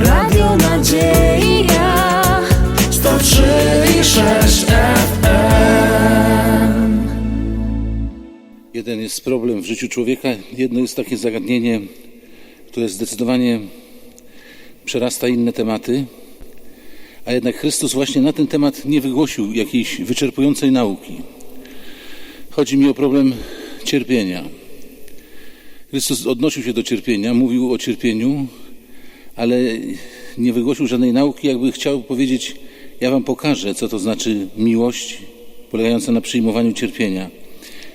Radio Nadzieja 103 i 6 FM Jeden jest problem w życiu człowieka, jedno jest takie zagadnienie, które zdecydowanie przerasta inne tematy, a jednak Chrystus właśnie na ten temat nie wygłosił jakiejś wyczerpującej nauki. Chodzi mi o problem cierpienia. Chrystus odnosił się do cierpienia, mówił o cierpieniu, ale nie wygłosił żadnej nauki, jakby chciał powiedzieć: Ja Wam pokażę, co to znaczy miłość polegająca na przyjmowaniu cierpienia.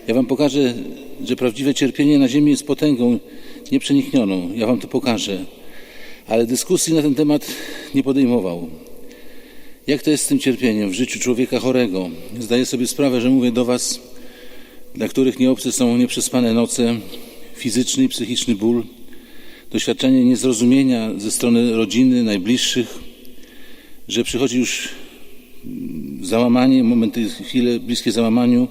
Ja Wam pokażę, że prawdziwe cierpienie na ziemi jest potęgą nieprzeniknioną. Ja Wam to pokażę. Ale dyskusji na ten temat nie podejmował. Jak to jest z tym cierpieniem w życiu człowieka chorego? Zdaję sobie sprawę, że mówię do Was, dla których nieobce są nieprzespane noce, fizyczny i psychiczny ból, doświadczenie niezrozumienia ze strony rodziny, najbliższych, że przychodzi już załamanie, momenty, chwile bliskie załamaniu,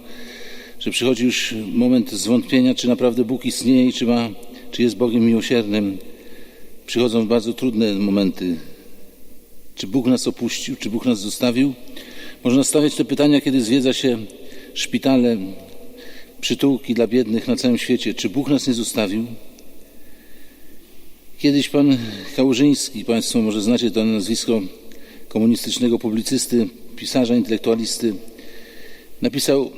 że przychodzi już moment zwątpienia, czy naprawdę Bóg istnieje czy, ma, czy jest Bogiem miłosiernym. Przychodzą bardzo trudne momenty. Czy Bóg nas opuścił, czy Bóg nas zostawił? Można stawiać te pytania, kiedy zwiedza się szpitale, przytułki dla biednych na całym świecie. Czy Bóg nas nie zostawił? Kiedyś pan Kałużyński, Państwo może znacie to nazwisko komunistycznego publicysty, pisarza, intelektualisty, napisał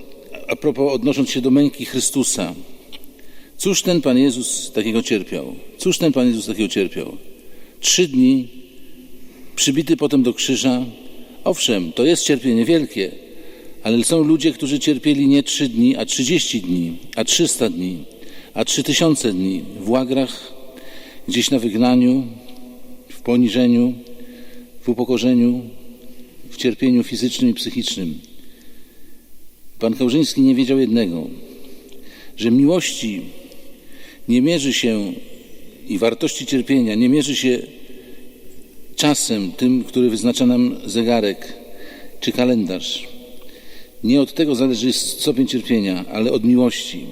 a propos odnosząc się do męki Chrystusa. Cóż ten Pan Jezus takiego cierpiał? Cóż ten Pan Jezus takiego cierpiał? Trzy dni, przybity potem do krzyża. Owszem, to jest cierpienie wielkie, ale są ludzie, którzy cierpieli nie trzy dni, a trzydzieści dni, a trzysta dni, a trzy tysiące dni w łagrach, gdzieś na wygnaniu, w poniżeniu, w upokorzeniu, w cierpieniu fizycznym i psychicznym. Pan Kałużyński nie wiedział jednego, że miłości nie mierzy się i wartości cierpienia nie mierzy się czasem tym, który wyznacza nam zegarek czy kalendarz. Nie od tego zależy stopień cierpienia, ale od miłości.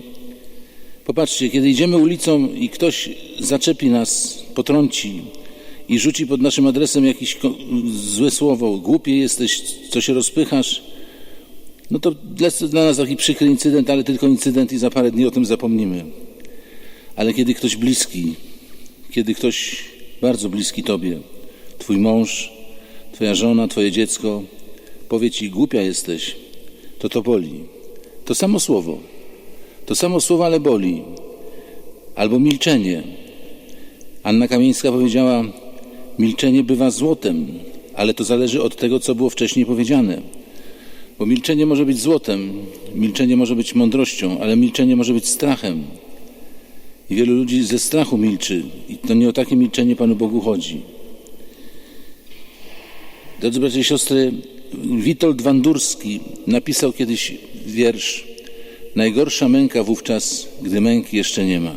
Popatrzcie, kiedy idziemy ulicą i ktoś zaczepi nas, potrąci i rzuci pod naszym adresem jakieś złe słowo, głupie jesteś, co się rozpychasz, no to dla nas taki przykry incydent, ale tylko incydent i za parę dni o tym zapomnimy. Ale kiedy ktoś bliski, kiedy ktoś bardzo bliski Tobie, Twój mąż, Twoja żona, Twoje dziecko, powie Ci, głupia jesteś, to to boli. To samo słowo. To samo słowo, ale boli. Albo milczenie. Anna Kamieńska powiedziała, milczenie bywa złotem, ale to zależy od tego, co było wcześniej powiedziane. Bo milczenie może być złotem, milczenie może być mądrością, ale milczenie może być strachem. I wielu ludzi ze strachu milczy. I to nie o takie milczenie Panu Bogu chodzi. Drodzy bracia i siostry, Witold Wandurski napisał kiedyś wiersz Najgorsza męka wówczas, gdy męki jeszcze nie ma.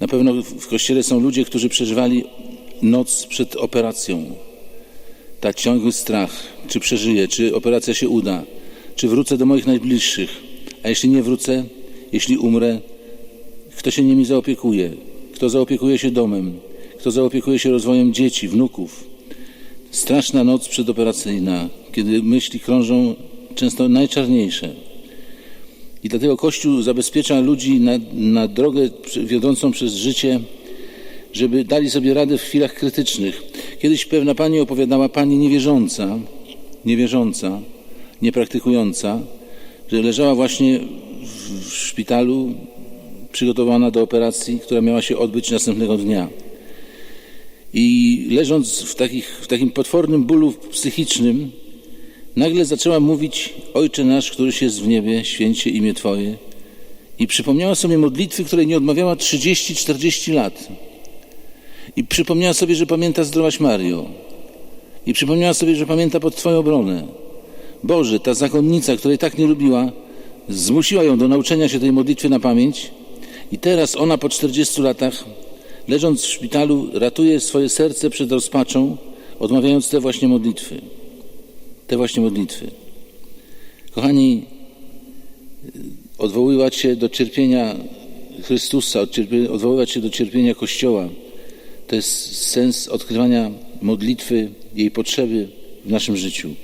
Na pewno w kościele są ludzie, którzy przeżywali noc przed operacją. Tak ciągły strach, czy przeżyję, czy operacja się uda, czy wrócę do moich najbliższych. A jeśli nie wrócę, jeśli umrę, kto się nimi zaopiekuje? Kto zaopiekuje się domem? Kto zaopiekuje się rozwojem dzieci, wnuków? Straszna noc przedoperacyjna, kiedy myśli krążą często najczarniejsze. I dlatego Kościół zabezpiecza ludzi na, na drogę wiodącą przez życie, żeby dali sobie radę w chwilach krytycznych. Kiedyś pewna pani opowiadała, pani niewierząca, niewierząca, niepraktykująca, że leżała właśnie w szpitalu przygotowana do operacji, która miała się odbyć następnego dnia. I leżąc w, takich, w takim potwornym bólu psychicznym, nagle zaczęła mówić Ojcze nasz, któryś jest w niebie, święcie imię Twoje. I przypomniała sobie modlitwy, której nie odmawiała 30-40 lat. I przypomniała sobie, że pamięta zdrowaś Mario. I przypomniała sobie, że pamięta pod Twoją obronę. Boże, ta zakonnica, której tak nie lubiła, zmusiła ją do nauczenia się tej modlitwy na pamięć. I teraz ona po 40 latach, leżąc w szpitalu, ratuje swoje serce przed rozpaczą, odmawiając te właśnie modlitwy. Te właśnie modlitwy. Kochani, odwoływać się do cierpienia Chrystusa, odwoływać się do cierpienia Kościoła, to jest sens odkrywania modlitwy, jej potrzeby w naszym życiu.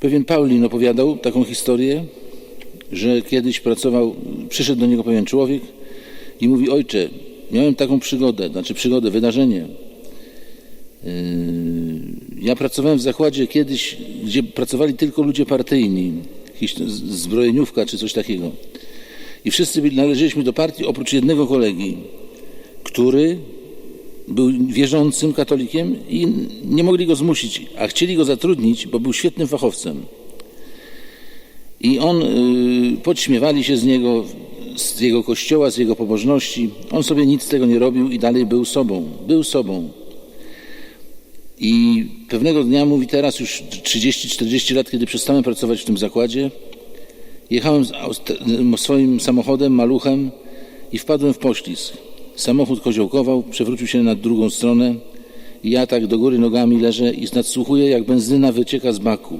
Pewien Paulin opowiadał taką historię, że kiedyś pracował, przyszedł do niego pewien człowiek i mówi: Ojcze, miałem taką przygodę, znaczy przygodę, wydarzenie. Yy, Ja pracowałem w zakładzie kiedyś, gdzie pracowali tylko ludzie partyjni, jakiś zbrojeniówka czy coś takiego. I wszyscy byli, należeliśmy do partii oprócz jednego kolegi, który był wierzącym katolikiem i nie mogli go zmusić, a chcieli go zatrudnić, bo był świetnym fachowcem. I on, y, podśmiewali się z niego, z jego kościoła, z jego pobożności. On sobie nic z tego nie robił i dalej był sobą. Był sobą. I pewnego dnia mówi teraz już 30-40 lat, kiedy przestałem pracować w tym zakładzie, jechałem swoim samochodem, maluchem i wpadłem w poślizg. Samochód koziołkował, przewrócił się na drugą stronę i ja tak do góry nogami leżę i nadsłuchuję, jak benzyna wycieka z baku.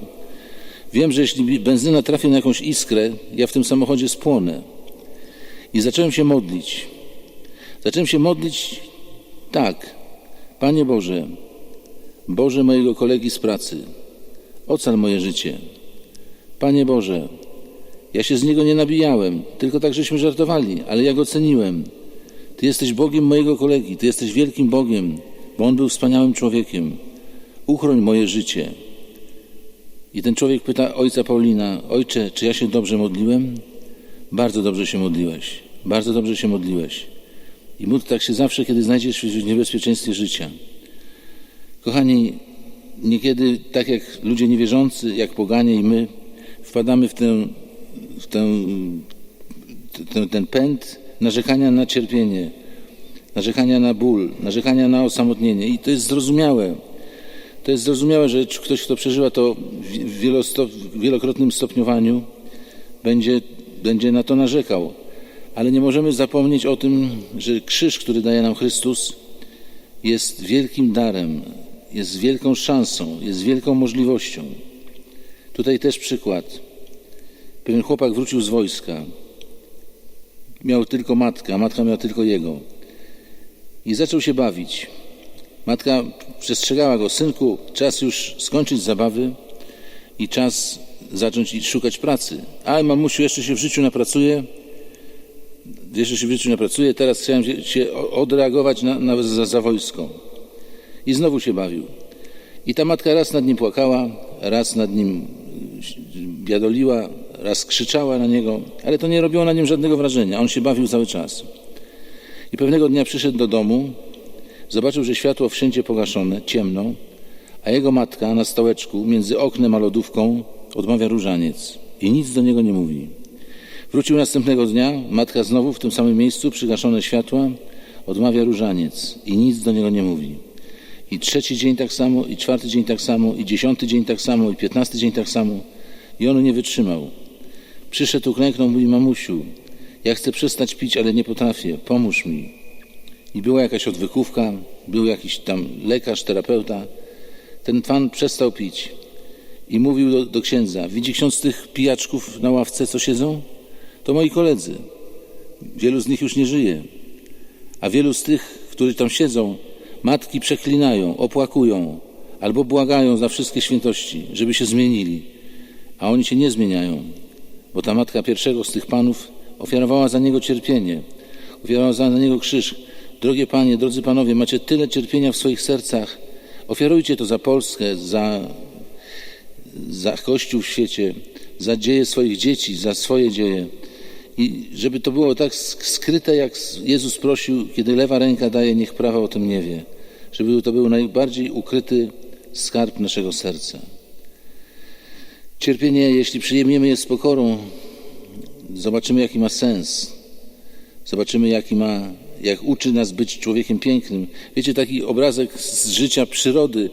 Wiem, że jeśli benzyna trafi na jakąś iskrę, ja w tym samochodzie spłonę. I zacząłem się modlić. Zacząłem się modlić tak. Panie Boże, Boże mojego kolegi z pracy, ocal moje życie. Panie Boże, ja się z niego nie nabijałem, tylko tak żeśmy żartowali, ale ja go ceniłem. Ty jesteś Bogiem mojego kolegi, Ty jesteś wielkim Bogiem, bo on był wspaniałym człowiekiem. Uchroń moje życie. I ten człowiek pyta ojca Paulina, ojcze, czy ja się dobrze modliłem? Bardzo dobrze się modliłeś, bardzo dobrze się modliłeś. I módl tak się zawsze, kiedy znajdziesz się w niebezpieczeństwie życia. Kochani, niekiedy tak jak ludzie niewierzący, jak poganie i my, wpadamy w, w ten, ten pęd narzekania na cierpienie, narzekania na ból, narzekania na osamotnienie. I to jest zrozumiałe. To jest zrozumiałe, że ktoś, kto przeżywa to w wielokrotnym stopniowaniu, będzie, będzie na to narzekał. Ale nie możemy zapomnieć o tym, że krzyż, który daje nam Chrystus, jest wielkim darem, jest wielką szansą, jest wielką możliwością. Tutaj też przykład. Pewien chłopak wrócił z wojska. Miał tylko matkę, a matka miała tylko jego. I zaczął się bawić. Matka przestrzegała go, synku, czas już skończyć zabawy i czas zacząć szukać pracy. Ale mamusiu, jeszcze się w życiu napracuje, jeszcze się w życiu napracuje, teraz chciałem się- odreagować na, na, za, za wojsko. I znowu się bawił. I ta matka raz nad nim płakała, raz nad nim biadoliła, raz krzyczała na niego, ale to nie robiło na nim żadnego wrażenia. On się bawił cały czas. I pewnego dnia przyszedł do domu, zobaczył, że światło wszędzie pogaszone, ciemno, a jego matka na stołeczku między oknem a lodówką odmawia różaniec i nic do niego nie mówi. Wrócił następnego dnia, matka znowu w tym samym miejscu, przygaszone światła, odmawia różaniec i nic do niego nie mówi. I trzeci dzień tak samo, i czwarty dzień tak samo, i dziesiąty dzień tak samo, i piętnasty dzień tak samo. I on nie wytrzymał. Przyszedł, uklęknął, mówi, mamusiu, ja chcę przestać pić, ale nie potrafię, pomóż mi. I była jakaś odwykówka, był jakiś tam lekarz, terapeuta. Ten pan przestał pić i mówił do, do księdza, widzi ksiądz tych pijaczków na ławce, co siedzą? To moi koledzy. Wielu z nich już nie żyje. A wielu z tych, którzy tam siedzą, matki przeklinają, opłakują albo błagają za wszystkie świętości, żeby się zmienili. A oni się nie zmieniają, bo ta matka pierwszego z tych panów ofiarowała za niego cierpienie, ofiarowała za niego krzyż. Drogie panie, drodzy panowie, macie tyle cierpienia w swoich sercach. Ofiarujcie to za Polskę, za, za Kościół w świecie, za dzieje swoich dzieci, za swoje dzieje. I żeby to było tak sk- skryte, jak Jezus prosił, kiedy lewa ręka daje, niech prawa o tym nie wie. Żeby to był najbardziej ukryty skarb naszego serca. Cierpienie, jeśli przyjmiemy je z pokorą, zobaczymy, jaki ma sens. Zobaczymy, jaki ma, jak uczy nas być człowiekiem pięknym. Wiecie, taki obrazek z życia przyrody.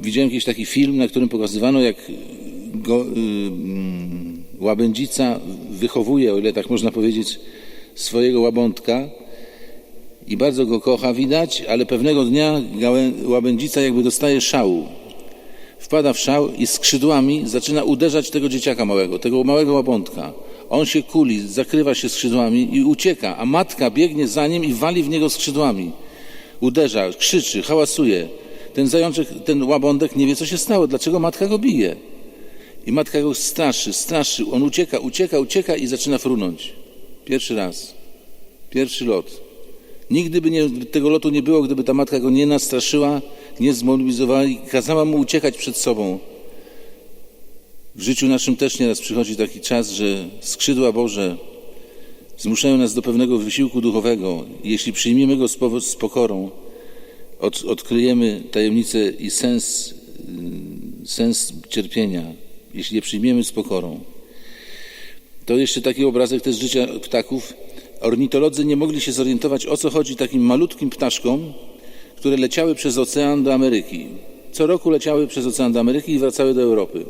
Widziałem jakiś taki film, na którym pokazywano, jak go, y, mm, łabędzica wychowuje, o ile tak można powiedzieć, swojego łabątka i bardzo go kocha, widać, ale pewnego dnia łabędzica jakby dostaje szału. Wpada w szał i skrzydłami zaczyna uderzać tego dzieciaka małego, tego małego łabątka. On się kuli, zakrywa się skrzydłami i ucieka, a matka biegnie za nim i wali w niego skrzydłami. uderza, krzyczy, hałasuje. Ten zajączek, ten łabądek nie wie, co się stało, dlaczego matka go bije. I matka go straszy, straszy, on ucieka, ucieka, ucieka i zaczyna frunąć. Pierwszy raz. Pierwszy lot. Nigdy by nie, tego lotu nie było, gdyby ta matka go nie nastraszyła, nie zmobilizowała i kazała mu uciekać przed sobą. W życiu naszym też nieraz przychodzi taki czas, że skrzydła Boże zmuszają nas do pewnego wysiłku duchowego. Jeśli przyjmiemy go z, pokorą, od, odkryjemy tajemnicę i sens, y, sens cierpienia. Jeśli je przyjmiemy z pokorą. To jeszcze taki obrazek też życia ptaków. Ornitolodzy nie mogli się zorientować, o co chodzi takim malutkim ptaszkom, które leciały przez ocean do Ameryki. Co roku leciały przez ocean do Ameryki i wracały do Europy.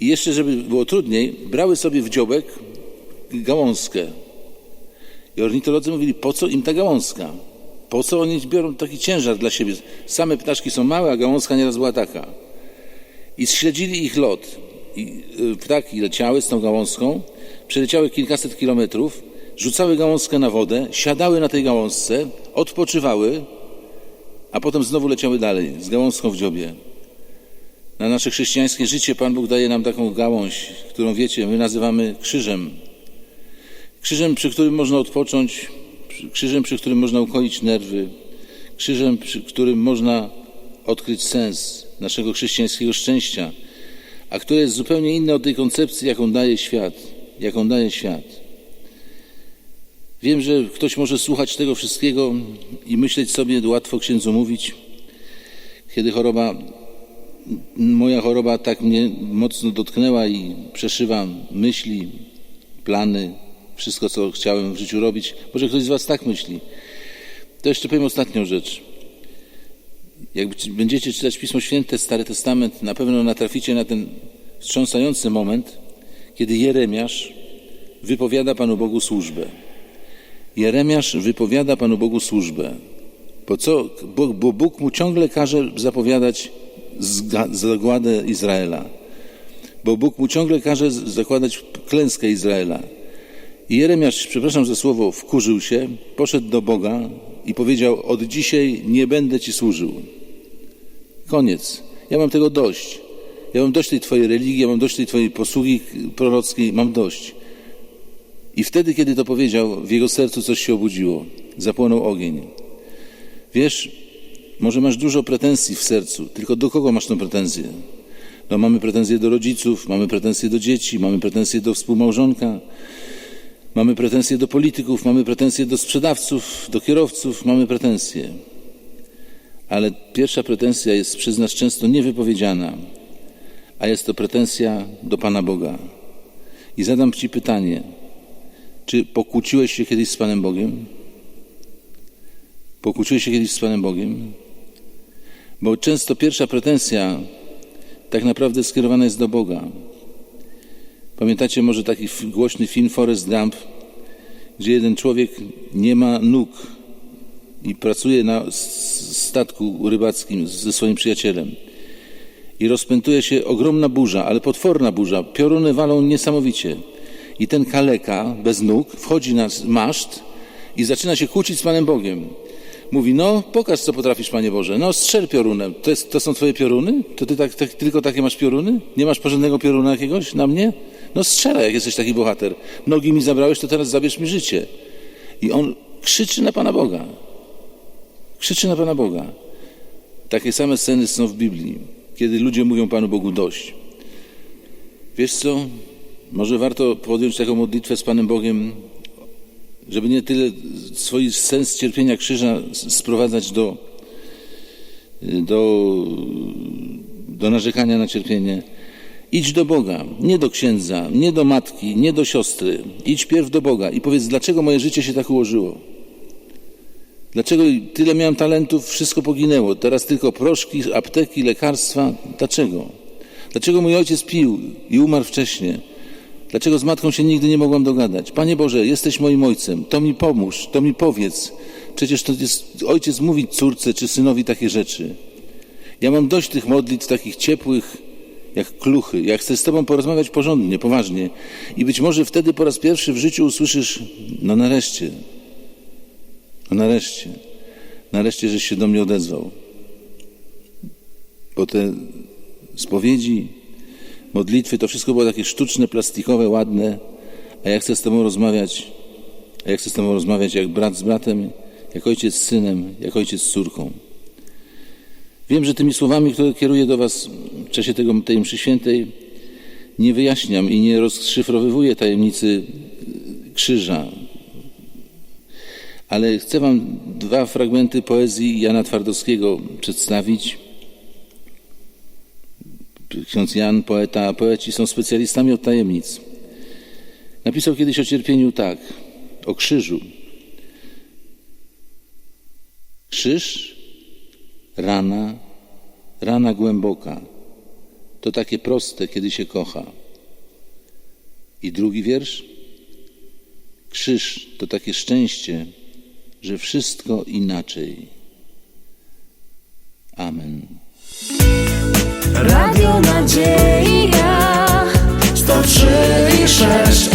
I jeszcze, żeby było trudniej, brały sobie w dziobek gałązkę. I ornitolodzy mówili, po co im ta gałązka? Po co oni biorą taki ciężar dla siebie? Same ptaszki są małe, a gałązka nieraz była taka. I śledzili ich lot. I y, ptaki leciały z tą gałązką, przeleciały kilkaset kilometrów, rzucały gałązkę na wodę, siadały na tej gałązce, odpoczywały, a potem znowu leciały dalej z gałązką w dziobie. Na nasze chrześcijańskie życie Pan Bóg daje nam taką gałąź, którą wiecie, my nazywamy krzyżem. Krzyżem, przy którym można odpocząć, krzyżem, przy którym można ukoić nerwy, krzyżem, przy którym można odkryć sens naszego chrześcijańskiego szczęścia, a które jest zupełnie inne od tej koncepcji, jaką daje świat, jaką daje świat. Wiem, że ktoś może słuchać tego wszystkiego i myśleć sobie, łatwo księdzu mówić, kiedy choroba, moja choroba tak mnie mocno dotknęła i przeszywa myśli, plany, wszystko, co chciałem w życiu robić. Może ktoś z Was tak myśli. To jeszcze powiem ostatnią rzecz. Jak będziecie czytać Pismo Święte, Stary Testament, na pewno natraficie na ten wstrząsający moment, kiedy Jeremiasz wypowiada Panu Bogu służbę. Jeremiasz wypowiada Panu Bogu służbę. Bo, co, bo, bo Bóg mu ciągle każe zapowiadać zagładę Izraela. Bo Bóg mu ciągle każe zakładać klęskę Izraela. I Jeremiasz, przepraszam za słowo, wkurzył się, poszedł do Boga i powiedział: Od dzisiaj nie będę ci służył. Koniec. Ja mam tego dość. Ja mam dość tej twojej religii, ja mam dość tej twojej posługi prorockiej, mam dość. I wtedy, kiedy to powiedział, w jego sercu coś się obudziło. Zapłonął ogień. Wiesz, może masz dużo pretensji w sercu, tylko do kogo masz tą pretensję? No, mamy pretensje do rodziców, mamy pretensje do dzieci, mamy pretensje do współmałżonka, mamy pretensje do polityków, mamy pretensje do sprzedawców, do kierowców, mamy pretensje. Ale pierwsza pretensja jest przez nas często niewypowiedziana, a jest to pretensja do Pana Boga. I zadam Ci pytanie: czy pokłóciłeś się kiedyś z Panem Bogiem? Pokłóciłeś się kiedyś z Panem Bogiem? Bo często pierwsza pretensja tak naprawdę skierowana jest do Boga. Pamiętacie może taki głośny film Forrest Gump, gdzie jeden człowiek nie ma nóg i pracuje na statku rybackim ze swoim przyjacielem. I rozpętuje się ogromna burza, ale potworna burza. Pioruny walą niesamowicie. I ten kaleka bez nóg wchodzi na maszt i zaczyna się kłócić z Panem Bogiem. Mówi, no pokaż co potrafisz Panie Boże, no strzel piorunem. To, jest, to są twoje pioruny? To ty tak, tak, tylko takie masz pioruny? Nie masz porządnego pioruna jakiegoś na mnie? No strzelaj, jak jesteś taki bohater. Nogi mi zabrałeś, to teraz zabierz mi życie. I on krzyczy na Pana Boga. Krzyczy na Pana Boga. Takie same sceny są w Biblii, kiedy ludzie mówią Panu Bogu dość. Wiesz co? Może warto podjąć taką modlitwę z Panem Bogiem, żeby nie tyle swój sens cierpienia krzyża sprowadzać do, do, do narzekania na cierpienie. Idź do Boga, nie do księdza, nie do matki, nie do siostry. Idź pierw do Boga i powiedz, dlaczego moje życie się tak ułożyło. Dlaczego tyle miałem talentów, wszystko poginęło. Teraz tylko proszki, apteki, lekarstwa. Dlaczego? Dlaczego mój ojciec pił i umarł wcześniej? Dlaczego z matką się nigdy nie mogłam dogadać? Panie Boże, jesteś moim ojcem, to mi pomóż, to mi powiedz. Przecież to jest ojciec mówić córce czy synowi takie rzeczy. Ja mam dość tych modlitw takich ciepłych, jak kluchy. Ja chcę z Tobą porozmawiać porządnie, poważnie. I być może wtedy po raz pierwszy w życiu usłyszysz, no nareszcie, no nareszcie. nareszcie, żeś się do mnie odezwał. Bo te spowiedzi, modlitwy, to wszystko było takie sztuczne, plastikowe, ładne, a ja chcę z Tobą rozmawiać, a ja chcę z Tobą rozmawiać jak brat z bratem, jak ojciec z synem, jak ojciec z córką. Wiem, że tymi słowami, które kieruję do Was w czasie tego, tej mszy świętej, nie wyjaśniam i nie rozszyfrowywuję tajemnicy krzyża, ale chcę Wam dwa fragmenty poezji Jana Twardowskiego przedstawić. Ksiądz Jan, poeta, a poeci są specjalistami od tajemnic. Napisał kiedyś o cierpieniu tak, o krzyżu. Krzyż, rana, rana głęboka. To takie proste, kiedy się kocha. I drugi wiersz. Krzyż to takie szczęście, że wszystko inaczej. Amen. Radio Nadzieja 103,6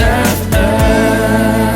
FM